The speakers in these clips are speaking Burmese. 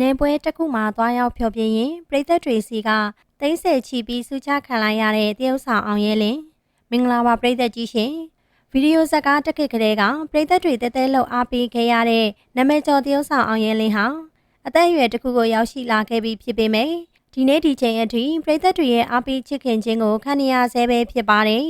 နေပွဲတစ်ခုမှာသွားရောက်ဖျော်ဖြေရင်ပြည်သက်တွေစီကတိတ်ဆဲချီပြီးစူးချခံလိုက်ရတဲ့တရုတ်ဆောင်အောင်ရဲလင်မင်္ဂလာပါပြည်သက်ကြီးရှင်ဗီဒီယိုဇာတ်ကားတစ်ခက်ကလေးကပြည်သက်တွေတဲတဲလှုပ်အားပေးခဲ့ရတဲ့နာမည်ကျော်တရုတ်ဆောင်အောင်ရဲလင်ဟာအသက်အရွယ်တစ်ခုကိုရောက်ရှိလာခဲ့ပြီးဖြစ်ပေမဲ့ဒီနေ့ဒီချိန်အထိပြည်သက်တွေရဲ့အားပေးချစ်ခင်ခြင်းကိုခံရဆဲပဲဖြစ်ပါတယ်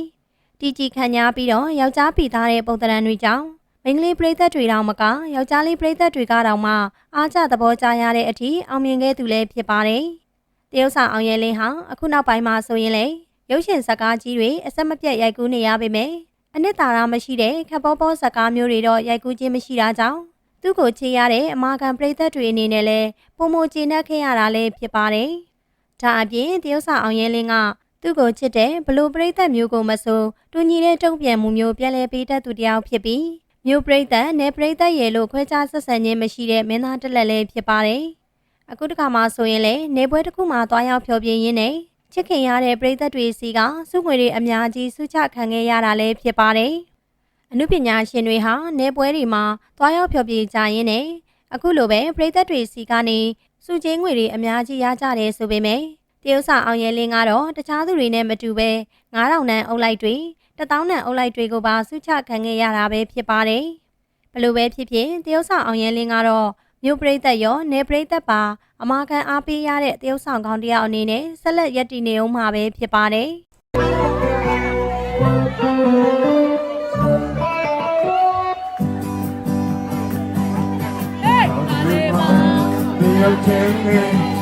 တီကြီးခံညာပြီးတော့ယောက်ျားပီသားတဲ့ပုံသဏ္ဍာန်တွေကြောင့် မိန်းကလေးပရိသတ်တွေတောင်မကယောက်ျားလေးပရိသတ်တွေကတောင်မှအားကျသဘောကျရတဲ့အထိအောင်မြင်ခဲ့သူလည်းဖြစ်ပါတယ်။တရုတ်ဆောင်အောင်ရဲလင်းဟာအခုနောက်ပိုင်းမှာဆိုရင်လေရုပ်ရှင်ဇာတ်ကားကြီးတွေအဆက်မပြတ်ရိုက်ကူးနေရပေမယ့်အနှစ်သာရမရှိတဲ့ခပ်ပေါ်ပေါ်ဇာတ်ကားမျိုးတွေတော့ရိုက်ကူးခြင်းမရှိတာကြောင့်သူ့ကိုချေရတဲ့အမာခံပရိသတ်တွေအနေနဲ့လည်းပုံမကျေနပ်ခဲ့ရတာလည်းဖြစ်ပါတယ်။ဒါအပြင်တရုတ်ဆောင်အောင်ရဲလင်းကသူ့ကိုချစ်တဲ့ဘလို့ပရိသတ်မျိုးကိုမဆိုတူညီတဲ့တုံ့ပြန်မှုမျိုးပြန်လည်ပေးတတ်သူတစ်ယောက်ဖြစ်ပြီး မြို့ပရိသတ်နယ်ပရိသတ်ရဲ့လို့ခွဲခြားဆက်ဆံခြင်းမရှိတဲ့မင်းသားတစ်လက်လည်းဖြစ်ပါတယ်။အခုတစ်ခါမှဆိုရင်လေနေပွဲတစ်ခုမှသွားရောက်ဖျော်ဖြေရင်းနဲ့ချစ်ခင်ရတဲ့ပရိသတ်တွေစီကစုငွေတွေအများကြီးစုချခံခဲ့ရတာလည်းဖြစ်ပါတယ်။အမှုပညာရှင်တွေဟာနေပွဲတွေမှာသွားရောက်ဖျော်ဖြေကြရင်းနဲ့အခုလိုပဲပရိသတ်တွေစီကနေစုချင်းငွေတွေအများကြီးရကြတယ်ဆိုပေမဲ့တရုတ်ဆောင်အောင်ရဲလင်းကတော့တခြားသူတွေနဲ့မတူပဲ9000နန်းအုပ်လိုက်တွေ တထောင်းနံအုပ်လိုက်တွေကိုပါဆုချခံခဲ့ရတာပဲဖြစ်ပါတယ်။ဘလို့ပဲဖြစ်ဖြစ်တရုတ်ဆောင်အောင်ရဲလင်းကတော့မြို့ပရိသတ်ရောနေပရိသတ်ပါအမာခံအားပေးရတဲ့တရုတ်ဆောင်ကောင်းတယောက်အနေနဲ့ဆက်လက်ရည်တည်နေအောင်မှာပဲဖြစ်ပါတယ်။天天。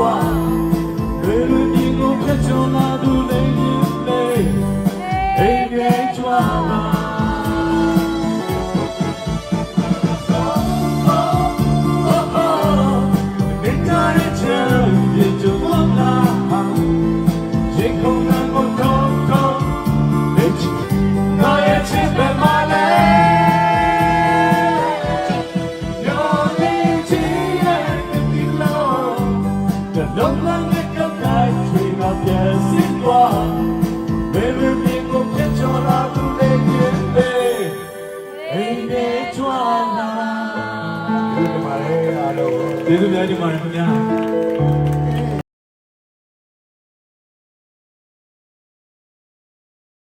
天 လုံးလမ်းနဲ့ကပ်တိုင်းချွေကပြည့်စစ်သွားဘယ်လိုပြေကိုပြချော်လာသူလေးကြီးလေးအိမ်နေချွာလာဒီမှာလေအားလုံးကျေးဇူးများကြီးပါတယ်ခင်ဗျာ